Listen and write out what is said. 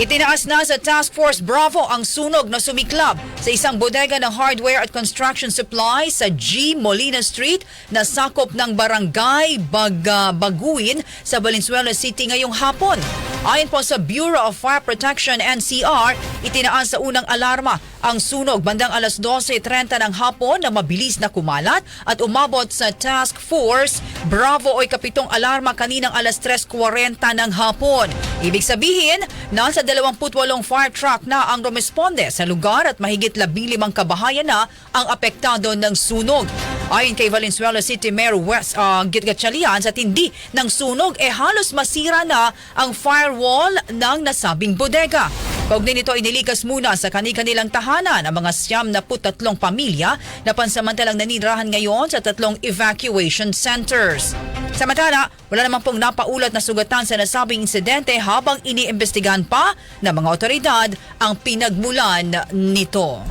Itinaas na sa Task Force Bravo ang sunog na sumiklab sa isang bodega ng hardware at construction supply sa G. Molina Street na sakop ng barangay Bag, Baguin sa Valenzuela City ngayong hapon. Ayon po sa Bureau of Fire Protection NCR, itinaas sa unang alarma ang sunog bandang alas 12.30 ng hapon na mabilis na kumalat at umabot sa Task Force Bravo o ikapitong alarma kaninang alas 3.40 ng hapon. Ibig sabihin, nasa 28 fire truck na ang rumesponde sa lugar at mahigit 15 kabahayan na ang apektado ng sunog. Ayon kay Valenzuela City Mayor West uh, Gitgatchalian sa tindi ng sunog, eh halos masira na ang firewall ng nasabing bodega. Kaugnay nito inilikas muna sa kani-kanilang tahanan ang mga siyam na putatlong pamilya na pansamantalang nanirahan ngayon sa tatlong evacuation centers. Samantala, wala naman pong napaulat na sugatan sa nasabing insidente habang iniimbestigahan pa ng mga otoridad ang pinagmulan nito.